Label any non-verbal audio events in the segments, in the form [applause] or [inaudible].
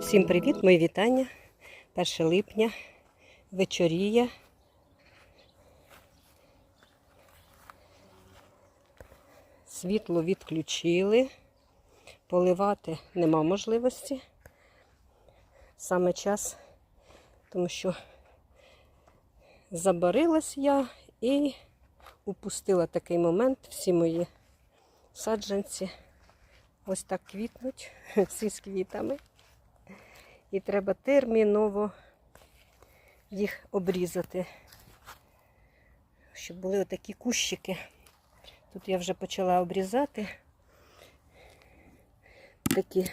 Всім привіт, мої вітання. 1 липня, вечоріє. Світло відключили, поливати нема можливості. Саме час, тому що забарилась я і упустила такий момент. Всі мої саджанці ось так квітнуть, [laughs] всі з квітами. І треба терміново їх обрізати, щоб були отакі кущики. Тут я вже почала обрізати. Такі.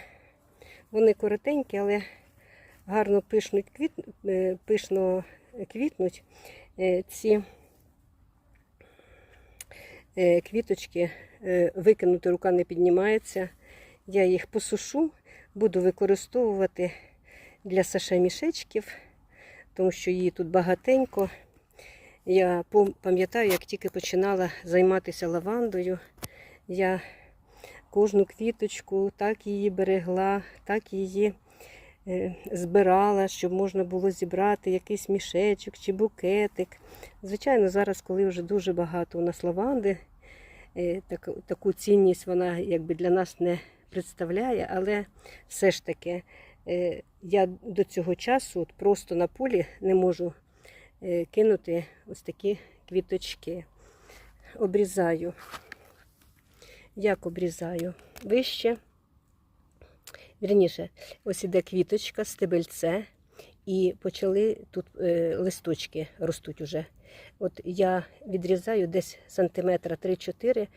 Вони коротенькі, але гарно пишнуть квіт... е, пишно квітнуть. Е, Ці е, квіточки викинути рука не піднімається. Я їх посушу, буду використовувати для саше мішечків, тому що її тут багатенько. Я пам'ятаю, як тільки починала займатися лавандою, я кожну квіточку так її берегла, так її е, збирала, щоб можна було зібрати якийсь мішечок чи букетик. Звичайно, зараз, коли вже дуже багато у нас лаванди, е, таку цінність вона якби для нас не представляє, але все ж таки я до цього часу от просто на полі не можу е, кинути ось такі квіточки. Обрізаю. Як обрізаю? Вище. Вірніше, ось іде квіточка, стебельце, і почали тут е, листочки ростуть уже. От я відрізаю десь сантиметра 3-4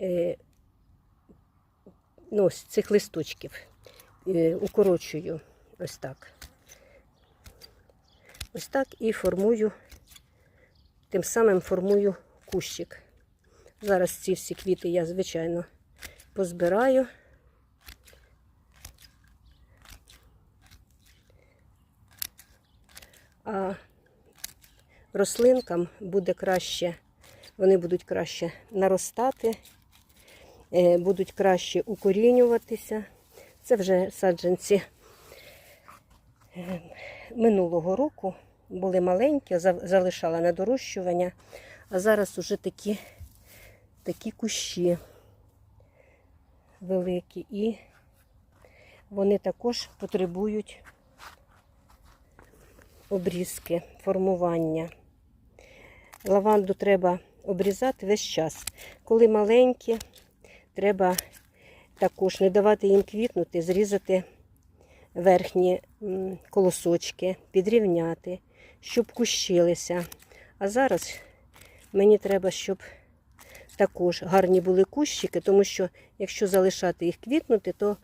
е, ну, з цих листочків. Е, укорочую ось так. Ось так і формую, тим самим формую кущик. Зараз ці всі квіти я, звичайно, позбираю. А рослинкам буде краще, вони будуть краще наростати, е, будуть краще укорінюватися. Це вже саджанці е, минулого року були маленькі, залишала на дорощування, а зараз уже такі, такі кущі великі, і вони також потребують обрізки, формування. Лаванду треба обрізати весь час. Коли маленькі, треба також не давати їм квітнути, зрізати верхні колосочки, підрівняти, щоб кущилися. А зараз мені треба, щоб також гарні були кущики, тому що якщо залишати їх квітнути, то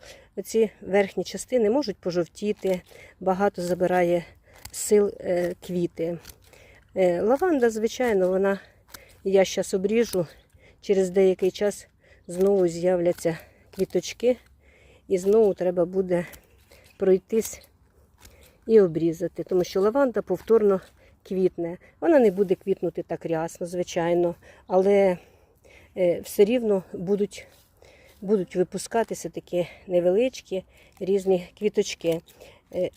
ці верхні частини можуть пожовтіти, багато забирає сил е, квіти. Е, лаванда, звичайно, вона, я зараз обріжу, через деякий час знову з'являться квіточки, і знову треба буде пройтись і обрізати, тому що лаванда повторно квітне. Вона не буде квітнути так рясно, звичайно, але е, все рівно будуть, будуть випускатися такі невеличкі різні квіточки. Е,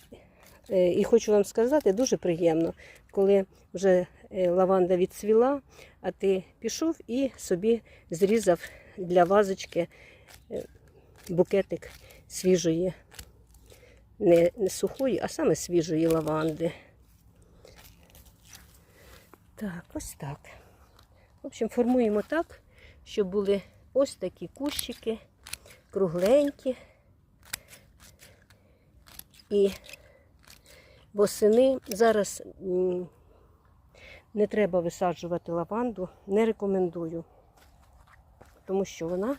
е, І хочу вам сказати, дуже приємно, коли вже лаванда відцвіла, а ти пішов і собі зрізав для вазочки е, букетик свіжої, не, сухої, а саме свіжої лаванди. Так, ось так. В общем, формуємо так, щоб були ось такі кущики, кругленькі. І восени зараз не треба висаджувати лаванду, не рекомендую, тому що вона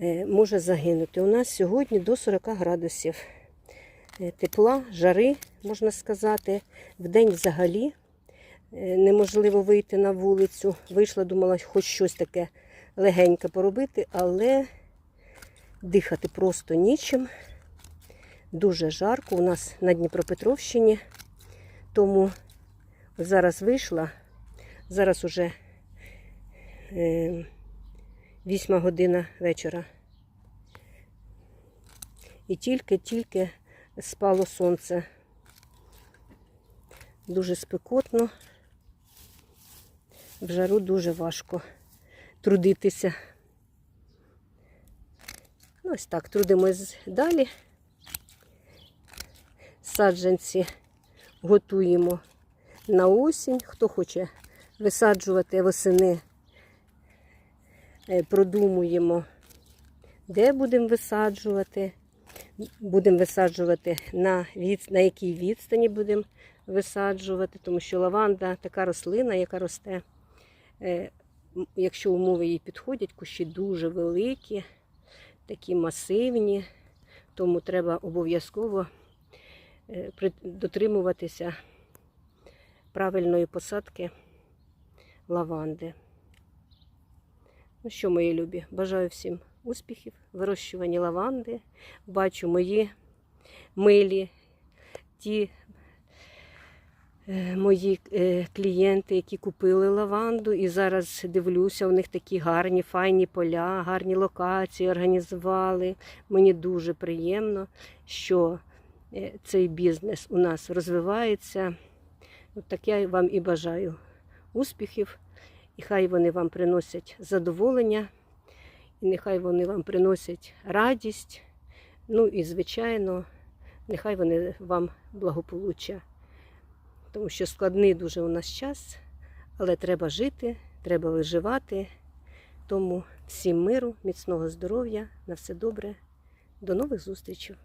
е, може загинути. У нас сьогодні до 40 градусів е, тепла, жари, можна сказати. Вдень взагалі е, неможливо вийти на вулицю. Вийшла, думала, хоч щось таке легеньке поробити, але дихати просто нічим. Дуже жарко у нас на Дніпропетровщині, тому зараз вийшла, зараз уже 8 година вечора. І тільки-тільки спало сонце. Дуже спекотно. В жару дуже важко трудитися. Ну, ось так, трудимось далі. Саджанці готуємо на осінь. Хто хоче висаджувати восени, продумуємо, де будемо висаджувати. Будемо висаджувати на, від, на якій відстані будемо висаджувати, тому що лаванда така рослина, яка росте. Е, Якщо умови їй підходять, кущі дуже великі, такі масивні, тому треба обов'язково е, дотримуватися правильної посадки лаванди. Ну що, мої любі, бажаю всім успіхів, в вирощуванні лаванди. Бачу мої милі, ті е, мої е, клієнти, які купили лаванду, і зараз дивлюся, у них такі гарні, файні поля, гарні локації організували. Мені дуже приємно, що е, цей бізнес у нас розвивається. Так я вам і бажаю успіхів, і хай вони вам приносять задоволення, і нехай вони вам приносять радість. Ну і, звичайно, нехай вони вам благополуччя. Тому що складний дуже у нас час, але треба жити, треба виживати. Тому всім миру, міцного здоров'я, на все добре. До нових зустрічей!